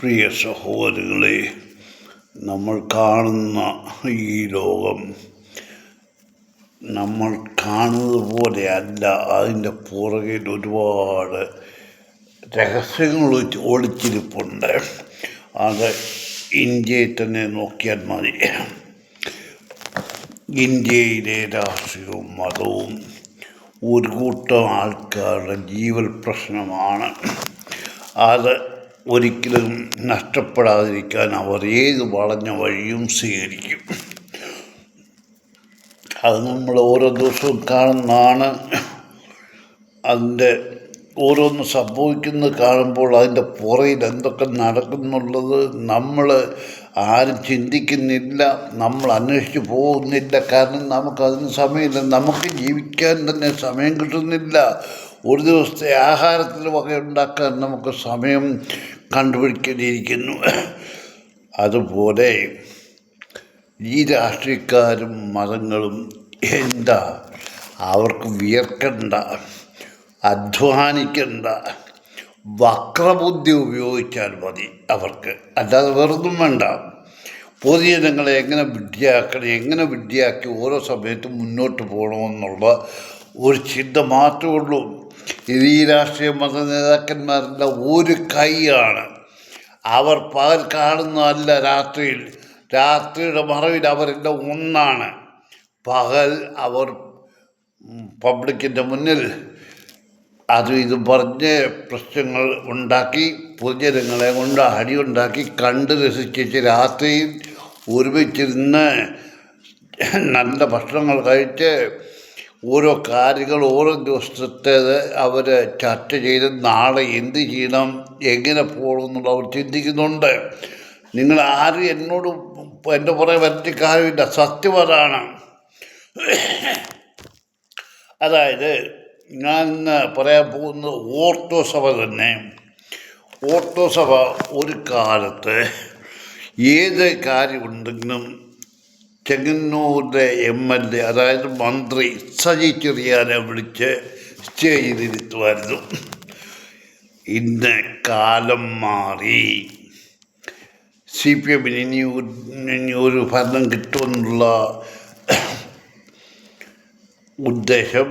പ്രിയ സഹോദരങ്ങളെ നമ്മൾ കാണുന്ന ഈ ലോകം നമ്മൾ കാണുന്നത് പോലെയല്ല. അതിന്റെ പുറകിൽ ഒരുപാട് രഹസ്യങ്ങൾ ഒളിച്ചിരിപ്പുണ്ട്. അത് ഇന്ത്യയിൽ തന്നെ നോക്കിയാൽ മതി. ഇന്ത്യയിലെ രാഷ്ട്രീയവും മതവും ഒരു കൂട്ടം ആൾക്കാരുടെ ജീവൽ പ്രശ്നമാണ്. അത് ഒരിക്കലും നഷ്ടപ്പെടാതിരിക്കാൻ അവർ ഏത് വളഞ്ഞ വഴിയും സ്വീകരിക്കും. അത് നമ്മൾ ഓരോ ദിവസവും കാണുന്നതാണ്. അതിന്റെ ഓരോന്ന് സംഭവിക്കുന്നത് കാണുമ്പോൾ അതിന്റെ പുറയിൽ എന്തൊക്കെ നടക്കുന്നുള്ളത് നമ്മൾ ആരും ചിന്തിക്കുന്നില്ല നമ്മൾ അന്വേഷിച്ച് പോകുന്നില്ല. കാരണം നമുക്കതിന് സമയമില്ല. നമുക്ക് ജീവിക്കാൻ തന്നെ സമയം കിട്ടുന്നില്ല. ഒരു ദിവസത്തെ ആഹാരത്തിന് വക ഉണ്ടാക്കാൻ നമുക്ക് സമയം കണ്ടുപിടിക്കേണ്ടിയിരിക്കുന്നു. അതുപോലെ ഈ രാഷ്ട്രീയക്കാരും മതങ്ങളും എന്താ? അവർക്ക് വിയർക്കണ്ട അധ്വാനിക്കണ്ട വക്രബുദ്ധി ഉപയോഗിച്ചാൽ മതി അവർക്ക്. അല്ലാതെ വെറുതും വേണ്ട. പൊതുജനങ്ങളെ എങ്ങനെ വിഡ്ഢിയാക്കണം എങ്ങനെ വിഡ്ഢിയാക്കി ഓരോ സമയത്തും മുന്നോട്ട് പോകണമെന്നുള്ള ഒരു ചിന്ത മാത്രമേ ഉള്ളൂ. ഇത് ഈ രാഷ്ട്രീയ മത നേതാക്കന്മാരുടെ ഒരു കൈയാണ്. അവർ പകൽ കാണുന്നതല്ല രാത്രിയിൽ. രാത്രിയുടെ മറവിൽ അവരുടെ ഒന്നാണ്. പകൽ അവർ പബ്ലിക്കിന്റെ മുന്നിൽ അതും ഇതും പറഞ്ഞ് പ്രശ്നങ്ങൾ ഉണ്ടാക്കി പൊതുജനങ്ങളെ കൊണ്ട് അടിയുണ്ടാക്കി കണ്ട് രസിച്ച് രാത്രിയിൽ ഒരുമിച്ചിരുന്ന് നല്ല ഭക്ഷണങ്ങൾ കഴിച്ച് ഓരോ കാര്യങ്ങൾ ഓരോ ദിവസത്തേത് അവർ ചർച്ച ചെയ്ത് നാളെ എന്ത് ചെയ്യണം എങ്ങനെ പോകണം എന്നുള്ള അവർ ചിന്തിക്കുന്നുണ്ട്. നിങ്ങൾ ആരും എന്നോട് എന്റെ പുറകെ വരട്ടി കാര്യമില്ല. സത്യം അതാണ്. അതായത് ഞാൻ ഇന്ന് പറയാൻ പോകുന്നത് ഓർത്തോ സഭ തന്നെ. ഓർത്തോ സഭ ഒരു കാലത്ത് ഏത് കാര്യമുണ്ടെങ്കിലും ചെങ്ങന്നൂരിലെ എം എൽ എ അതായത് മന്ത്രി സജി ചെറിയാനെ വിളിച്ച് സ്റ്റേജിലിരുത്തുമായിരുന്നു ഇന്ന് കാലം മാറി. സി പി എമ്മിന് ഇനി ഇനി ഒരു ഭരണം കിട്ടുമെന്നുള്ള ഉദ്ദേശം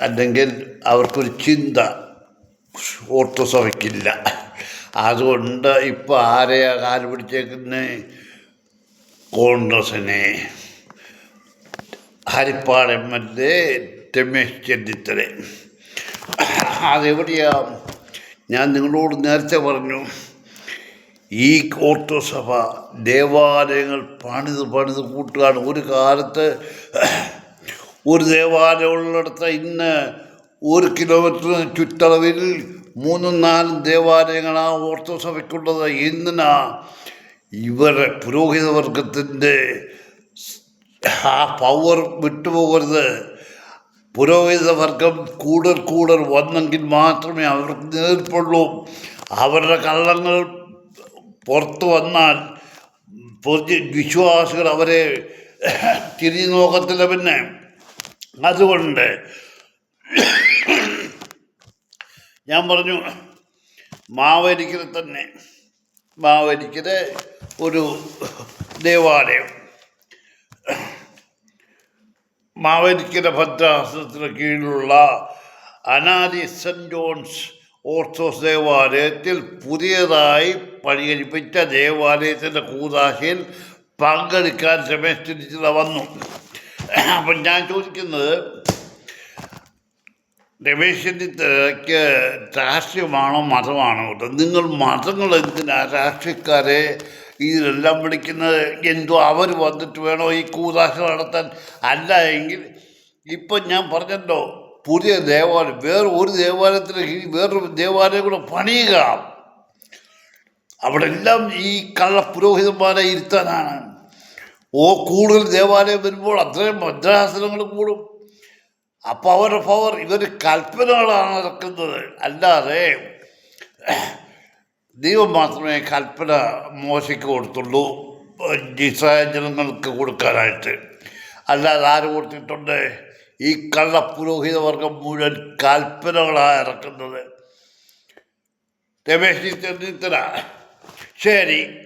അല്ലെങ്കിൽ അവർക്കൊരു ചിന്ത ഓർത്തോസഭയ്ക്കില്ല അതുകൊണ്ട് ഇപ്പോൾ ആരെയാണ് കാൽ പിടിച്ചേക്കുന്നത് കോൺഗ്രസിനെ Haripad M L A Ramesh Chennithala? അതെവിടെയാ? ഞാൻ നിങ്ങളോട് നേരത്തെ പറഞ്ഞു ഈ ഓർത്തോസഭ ദേവാലയങ്ങൾ പണിത് പണിത് കൂട്ടുകയാണ്. ഒരു കാലത്ത് ഒരു ദേവാലയം ഉള്ളിടത്ത് ഇന്ന് ഒരു കിലോമീറ്റർ ചുറ്റളവിൽ മൂന്നും നാലും ദേവാലയങ്ങളാണ് ഓർത്തോസഭയ്ക്കുള്ളത് എന്തിനാ ഇവരെ പുരോഹിത വർഗത്തിന്റെ ആ പവർ വിട്ടുപോകരുത്. പുരോഹിത വർഗം കൂടുതൽ കൂടുതൽ വന്നെങ്കിൽ മാത്രമേ അവർക്ക് നേരിട്ടുള്ളൂ. അവരുടെ കള്ളങ്ങൾ പുറത്തു വന്നാൽ വിശ്വാസികൾ അവരെ തിരിഞ്ഞു നോക്കത്തില്ല പിന്നെ. അതുകൊണ്ട് ഞാൻ പറഞ്ഞു മാവേലിക്കൽ തന്നെ മാവേലിക്കൽ ഒരു ദേവാലയം. മാവേലിക്കര ഭദ്രാസനത്തിന് കീഴിലുള്ള അനാദി സെന്റ് ജോൺസ് ഓർത്തഡോക്സ് ദേവാലയത്തിൽ പുതിയതായി പരിഹരിപ്പിച്ച ദേവാലയത്തിന്റെ കൂതാശയിൽ പങ്കെടുക്കാൻ രമേശ് ചെന്നിത്തല വന്നു. അപ്പം ഞാൻ ചോദിക്കുന്നത് രമേശ് തിരക്ക് രാഷ്ട്രീയമാണോ മതമാണോ? കേട്ടോ നിങ്ങൾ മതങ്ങൾ എന്തിനാ രാഷ്ട്രീയക്കാരെ ഇതിലെല്ലാം വിളിക്കുന്നത്? എന്തോ അവർ വന്നിട്ട് വേണോ ഈ കൂതാശ നടത്താൻ? അല്ല എങ്കിൽ ഇപ്പം ഞാൻ പറഞ്ഞല്ലോ പുതിയ ദേവാലയം വേറെ ഒരു ദേവാലയത്തിന് വേറൊരു ദേവാലയം കൂടെ പണിയുക. അവിടെ എല്ലാം ഈ കള്ള പുരോഹിതന്മാരെ ഇരുത്താനാണ്. ഓ കൂടുതൽ ദേവാലയം വരുമ്പോൾ അത്രയും ഭദ്രാസനങ്ങൾ കൂടും. അപ്പോൾ അവരുടെ പവർ ഇവർ കൽപ്പനകളാണ് നടക്കുന്നത്. അല്ലാതെ ദൈവം മാത്രമേ കൽപ്പന മോശയ്ക്ക് കൊടുത്തുള്ളൂ. ഇസ്രായേൽ ജനങ്ങൾക്ക് കൊടുക്കാനായിട്ട്. അല്ലാതെ ആര് കൊടുത്തിട്ടുണ്ട്? ഈ കള്ള പുരോഹിത വർഗം മുഴുവൻ കൽപ്പനകളാണ് ഇറക്കുന്നത്. രമേശ് ചെന്നിത്തല. ശരി.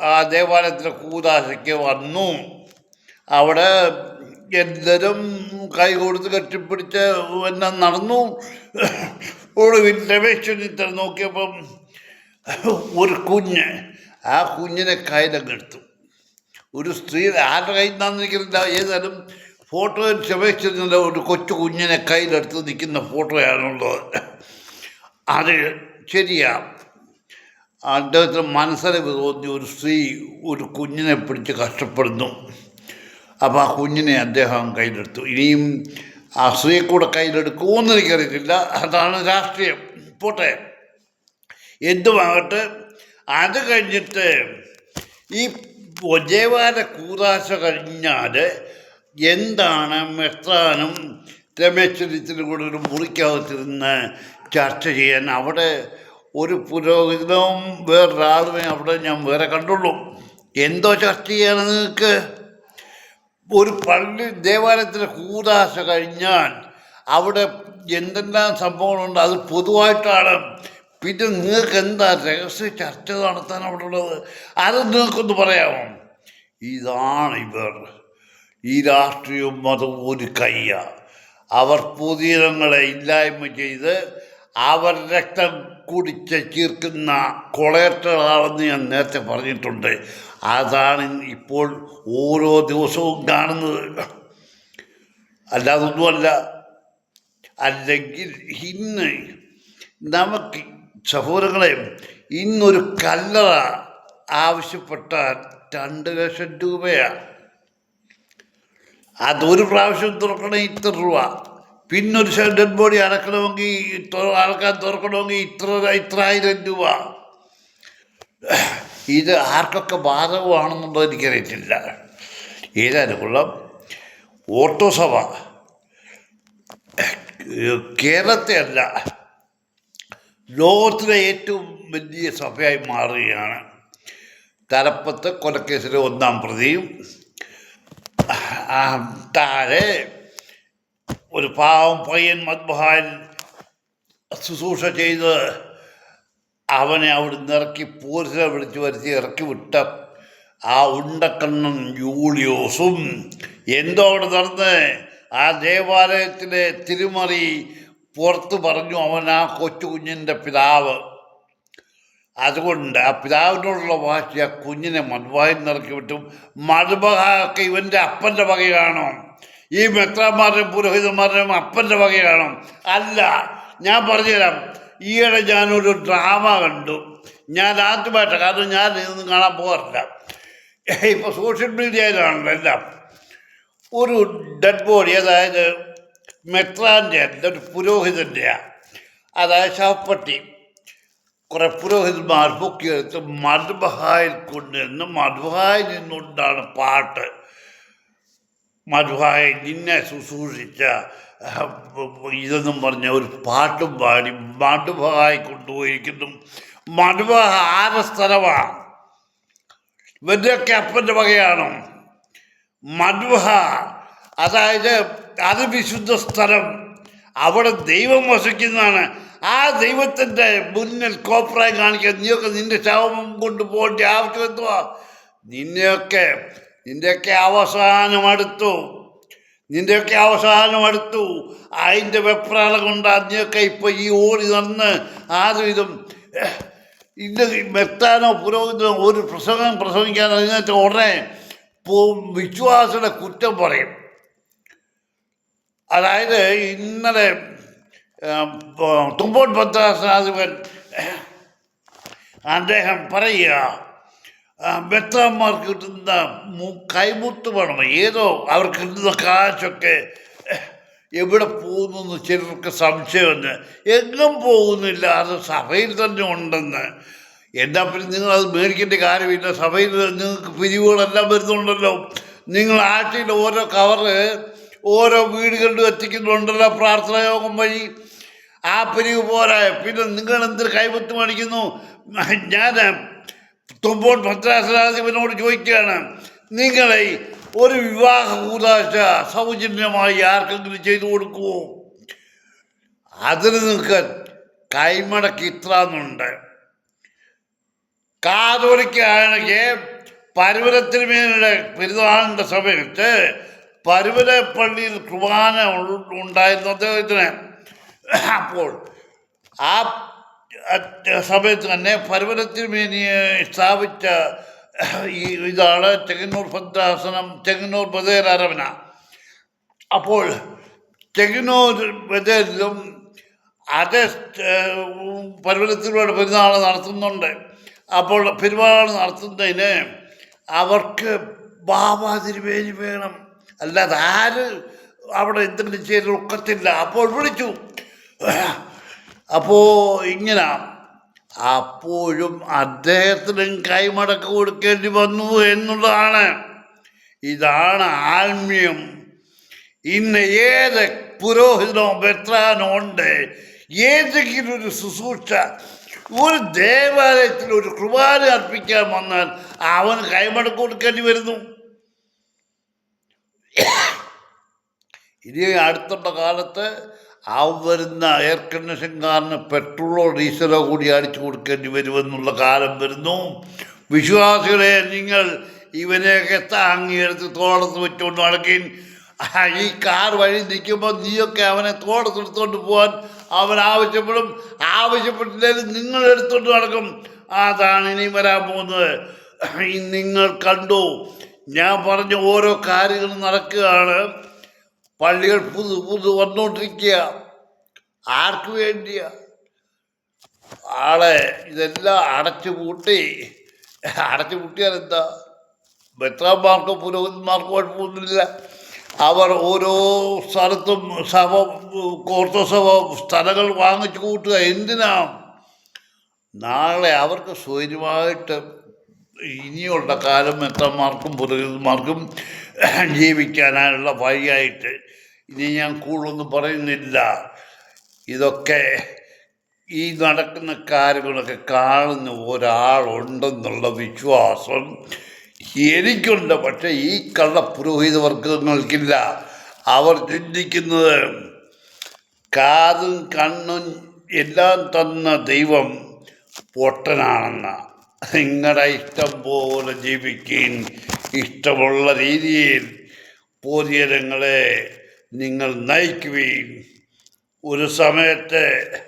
ആ ദേവാലയത്തിലെ കൂതാശയ്ക്ക് വന്നു. അവിടെ എല്ലാവരും കൈ കൊടുത്ത് കെട്ടിപ്പിടിച്ച് എന്നാ നടന്നു. ഒടുവിൽ രമേശ് ചെന്നിത്തല നോക്കിയപ്പം ഒരു കുഞ്ഞ് ആ കുഞ്ഞിനെ കയ്യിലങ്ങെടുത്തു ഒരു സ്ത്രീ ആരുടെ കയ്യിൽ നിന്നാന്ന് നിൽക്കുന്നില്ല ഏതായാലും ഫോട്ടോ രമേശ് ചെന്നിത്തല ഒരു കൊച്ചു കുഞ്ഞിനെ കയ്യിലെടുത്ത് നിൽക്കുന്ന ഫോട്ടോയാണുള്ളത്. അത് ശരിയാ. അദ്ദേഹത്തിന് മനസ്സിലെ തോന്നി ഒരു സ്ത്രീ ഒരു കുഞ്ഞിനെ പിടിച്ച് കഷ്ടപ്പെടുന്നു. അപ്പോൾ ആ കുഞ്ഞിനെ അദ്ദേഹം കയ്യിലെടുത്തു. ഇനിയും ആ സ്ത്രീയെ കൂടെ കയ്യിലെടുക്കുമെന്ന് എനിക്കറിയത്തില്ല. അതാണ് രാഷ്ട്രീയം. പോട്ടെ. എന്തുമാകട്ടെ അത് കഴിഞ്ഞിട്ട് ഈ ഒജേവാല കൂതാശ കഴിഞ്ഞാൽ എന്താണ് മെത്രാനും രമേശ് ചെന്നിത്തല കൂടെ ഒരു മുറിക്കകത്തിരുന്ന് ചർച്ച ചെയ്യാൻ? അവിടെ ഒരു പുരോഹിതവും വേറൊരാളുമേ അവിടെ ഞാൻ വേറെ കണ്ടുള്ളൂ. എന്തോ ചർച്ച ചെയ്യാണ് നിങ്ങൾക്ക് ഒരു പള്ളി ദേവാലയത്തിലെ കൂതാശ കഴിഞ്ഞാൽ അവിടെ എന്തെല്ലാം സംഭവങ്ങളുണ്ട് അത് പൊതുവായിട്ടാണ്. പിന്നെ നിങ്ങൾക്ക് എന്താ രഹസ്യ ചർച്ച നടത്താൻ അവിടെ ഉള്ളത്? അത് നിങ്ങൾക്കൊന്ന് പറയാമോ? ഇതാണ് ഇവർ. ഈ രാഷ്ട്രീയവും മതവും ഒരു കയ്യ. അവർ പൊതുജനങ്ങളെ ഇല്ലായ്മ ചെയ്ത് അവർ രക്തം കുടിച്ച് ചീർക്കുന്ന കൊളേറ്ററാണെന്ന് ഞാൻ നേരത്തെ പറഞ്ഞിട്ടുണ്ട്. അതാണ് ഇപ്പോൾ ഓരോ ദിവസവും കാണുന്നത്. അല്ലാതൊന്നുമല്ല അല്ലെങ്കിൽ ഇന്ന് നമുക്ക് സഹോദരങ്ങളെ ഇന്നൊരു കല്ലറ ആവശ്യപ്പെട്ട രണ്ട് ലക്ഷം രൂപയാണ് അതൊരു പ്രാവശ്യം തുറക്കണേ ഇത്ര രൂപ. പിന്നൊരു ഡെഡ് ബോഡി അടക്കണമെങ്കിൽ ആൾക്കാർ തുറക്കണമെങ്കിൽ ഇത്ര ഇത്ര ആയിരം രൂപ. ഇത് ആർക്കൊക്കെ ബാധകമാണെന്നുള്ളത് എനിക്കറിയത്തില്ല. ഏതായാലും കൊള്ളാം. ഓട്ടോ സഭ. കേരളത്തെ അല്ല ലോകത്തിലെ ഏറ്റവും വലിയ സഭയായി മാറുകയാണ്. തലപ്പത്ത് കൊലക്കേസിലെ ഒന്നാം പ്രതിയും താഴെ ഒരു പാവം പയ്യൻ മദ്ബഹാൻ ശുശ്രൂഷ ചെയ്ത് അവനെ അവിടുന്ന് ഇറക്കി പോലീസിനെ വിളിച്ച് വരുത്തി ഇറക്കി വിട്ട ആ ഉണ്ടക്കണ്ണൻ യൂളിയോസും എന്തോ അവിടെ നടന്ന് ആ ദേവാലയത്തിലെ തിരുമറി പുറത്ത് പറഞ്ഞു അവൻ ആ കൊച്ചു കുഞ്ഞിന്റെ പിതാവ്. അതുകൊണ്ട് ആ പിതാവിനോടുള്ള വാശി ആ കുഞ്ഞിനെ മധുവായി നിറക്കി വിട്ടും. മധുബഹൊക്കെ ഇവന്റെ അപ്പന്റെ വകയാണോ? ഈ മെത്രാന്മാരുടെയും പുരോഹിതന്മാരുടെയും അപ്പന്റെ വകയാണോ അല്ല ഞാൻ പറഞ്ഞുതരാം. ഈയിടെ ഞാനൊരു ഡ്രാമ കണ്ടു. ഞാൻ ആദ്യമായിട്ട് കാരണം ഞാൻ ഇതൊന്നും കാണാൻ പോകാറില്ല. ഇപ്പോൾ സോഷ്യൽ മീഡിയയിലാണല്ലോ എല്ലാം. ഒരു ഡെഡ് ബോഡി അതായത് മെത്രാന്റെ ഒരു പുരോഹിതന്റെയാണ് അതായത് ശവപ്പെട്ടി. കുറെ പുരോഹിതന്മാർ പൊക്കിയെടുത്ത് മധുബഹായിൽ കൊണ്ടുവന്ന് മധുബഹായിൽ നിന്നുകൊണ്ടാണ് പാട്ട്. മധുബഹായി നിന്നെ ശുശ്രൂഷിച്ച ഇതെന്നും പറഞ്ഞ ഒരു പാട്ടും പാടി മധുബഹായി കൊണ്ടുപോയിരിക്കുന്നു. മധുബഹ ആരുടെ സ്ഥലമാണ് ഇവരുടെയൊക്കെ അപ്പന്റെ വകയാണ്. മധുഹ അതായത് അത് വിശുദ്ധ സ്ഥലം. അവിടെ ദൈവം വസിക്കുന്നതാണ്. ആ ദൈവത്തിന്റെ മുന്നിൽ കോപ്രായം കാണിക്കാൻ നീയൊക്കെ നിന്റെ ശവം കൊണ്ട് പോകേണ്ട ആവശ്യം എന്തുവാ നിന്നെയൊക്കെ നിന്റെയൊക്കെ അവസാനം അടുത്തു നിന്റെയൊക്കെ അവസാനം അടുത്തു അതിന്റെ വെപ്രാളം കൊണ്ട് അതിനെയൊക്കെ ഇപ്പം ഈ ഓടി നിന്ന് ആരും ഇതും ഇന്ന് മെത്താനോ പുരോഗതിയോ ഒരു പ്രസംഗം പ്രസംഗിക്കാൻ അതിനകത്ത് ഉടനെ വിശ്വാസിയുടെ കുറ്റം പറയും. അതായത് ഇന്നലെ തുമ്പോട്ട് ഭദ്രാസനാധിപൻ അദ്ദേഹം പറയുക മെത്താന്മാർക്ക് കിട്ടുന്ന കൈമുത്ത് പണം ഏതോ അവർക്ക് കിട്ടുന്ന കാശൊക്കെ എവിടെ പോകുന്നു എന്ന് ചിലർക്ക് സംശയമുണ്ട്. എങ്ങും പോകുന്നില്ല. അത് സഭയിൽ തന്നെ ഉണ്ടെന്ന്. എന്താ പിന്നെ നിങ്ങൾ അത് മേടിക്കേണ്ട കാര്യമില്ല. സഭയിൽ നിങ്ങൾക്ക് പിരിവുകളെല്ലാം വരുന്നുണ്ടല്ലോ. നിങ്ങൾ ആഴ്ചയിൽ ഓരോ കവറ് ഓരോ വീടുകളിലും എത്തിക്കുന്നുണ്ടല്ലോ പ്രാർത്ഥനാ യോഗം വഴി. ആ പിരിവ് പോരാ. പിന്നെ നിങ്ങൾ എന്തിന് കൈമുത്ത് മേടിക്കുന്നു? ഞാൻ തുമ്പോൺ ഭദ്രാസനാധിപനോട് ചോദിക്കുകയാണ് നിങ്ങളെ ഒരു വിവാഹ കൂതാശ സൗജന്യമായി ആർക്കെങ്കിലും ചെയ്തു കൊടുക്കുമോ? അതിന് നിങ്ങൾക്ക് കൈമടക്ക് ഇത്ര എന്നുണ്ട് കാതോലിക്കാണെങ്കിൽ പരുവരത്തിരുമേനിയുടെ പെരുന്നാളിന്റെ സമയത്ത് പരുവര പള്ളിയിൽ കുർബാന ഉണ്ടായിരുന്നു അദ്ദേഹത്തിന്. അപ്പോൾ ആ സമയത്ത് തന്നെ പരുവരത്തിരുമേനിയെ സ്ഥാപിച്ച ഈ ഇതാണ് ചെങ്ങന്നൂർ ഭദ്രാസനം ചെങ്ങന്നൂർ ബദേരരവന അപ്പോൾ ചെങ്ങന്നൂർ ബദേരിലും അതേ പരുവലത്തിലൂടെ പെരുന്നാൾ നടത്തുന്നുണ്ട്. അപ്പോൾ പെരുന്നാൾ നടത്തുന്നതിന് അവർക്ക് ബാബാ തിരുവേലി വേണം. അല്ലാതെ ആര് അവിടെ എന്തെങ്കിലും ചെയ്ത് ഒക്കത്തില്ല. അപ്പോൾ വിളിച്ചു. അപ്പോൾ ഇങ്ങനെ അപ്പോഴും അദ്ദേഹത്തിനും കൈമടക്ക് കൊടുക്കേണ്ടി വന്നു എന്നുള്ളതാണ്. ഇതാണ് ആത്മീയം. ഇന്ന് ഏത് പുരോഹിതനോ ബെത്രാനോ ഉണ്ട് ഏതെങ്കിലും ഒരു ശുശ്രൂഷ ഒരു ദേവാലയത്തിൽ ഒരു കുർബാന അർപ്പിക്കാൻ വന്നാൽ അവന് കൈമടക്ക് കൊടുക്കേണ്ടി വരുന്നു. ഇനി അടുത്തുള്ള കാലത്ത് ആ വരുന്ന എയർ കണ്ടീഷൻകാരന് പെട്രോളോ ഡീസലോ കൂടി അടിച്ചു കൊടുക്കേണ്ടി വരുമെന്നുള്ള കാലം വരുന്നു. വിശ്വാസികളെ നിങ്ങൾ ഇവനെയൊക്കെ താങ്ങിയെടുത്ത് തോളത്ത് വെച്ചുകൊണ്ട് നടക്കുകയും ഈ കാർ വഴി നിൽക്കുമ്പോൾ നീയൊക്കെ അവനെ തോടത്തെടുത്തുകൊണ്ട് പോകാൻ അവൻ ആവശ്യപ്പെടും. ആവശ്യപ്പെട്ടില്ലെങ്കിൽ നിങ്ങൾ എടുത്തോണ്ട് നടക്കും. അതാണ് ഇനി വരാൻ പോകുന്നത്. നിങ്ങൾ കണ്ടു. ഞാൻ പറഞ്ഞ ഓരോ കാര്യങ്ങളും നടക്കുകയാണ്. പള്ളികൾ പുതു പുതു വന്നുകൊണ്ടിരിക്കുക ആർക്ക് വേണ്ടിയ? ആളെ ഇതെല്ലാം അടച്ചു പൂട്ടി. അടച്ചു പൂട്ടിയാൽ എന്താ? ബെത്രാന്മാർക്കോ പുരോഹിതന്മാർക്കോ കുഴപ്പമൊന്നുമില്ല അവർ ഓരോ സ്ഥലത്തും സഭ കോർത്ത സഭ സ്ഥലങ്ങൾ വാങ്ങിച്ചു കൂട്ടുക. എന്തിനാ? നാളെ അവർക്ക് സ്വൈര്യമായിട്ട് ഇനിയുള്ള കാലം എത്രമാർക്കും പുരോഹിതന്മാർക്കും ജീവിക്കാനുള്ള വഴിയായിട്ട് ഇനി ഞാൻ കൂടുതലൊന്നും പറയുന്നില്ല. ഇതൊക്കെ ഈ നടക്കുന്ന കാര്യങ്ങളൊക്കെ കാണുന്ന ഒരാളുണ്ടെന്നുള്ള വിശ്വാസം എനിക്കുണ്ട്. പക്ഷേ ഈ കള്ള പുരോഹിത വർഗങ്ങൾക്കില്ല. അവർ ചിന്തിക്കുന്നത് കാതും കണ്ണും എല്ലാം തന്ന ദൈവം പൊട്ടനാണെന്ന. നിങ്ങളുടെ ഇഷ്ടം പോലെ ജീവിക്കുകയും ഇഷ്ടമുള്ള രീതിയിൽ പൊതുജനങ്ങളെ നിങ്ങൾ നയിക്കുകയും ഒരു സമയത്ത്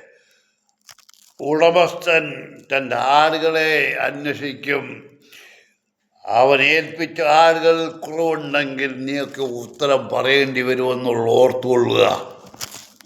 ഉടമസ്ഥൻ തന്റെ ആളുകളെ അന്വേഷിക്കും. അവൻ ഏൽപ്പിച്ച ആളുകൾ കുറവുണ്ടെങ്കിൽ നീയൊക്കെ ഉത്തരം പറയേണ്ടി വരുമെന്നുള്ള ഓർത്തുകൊള്ളുക.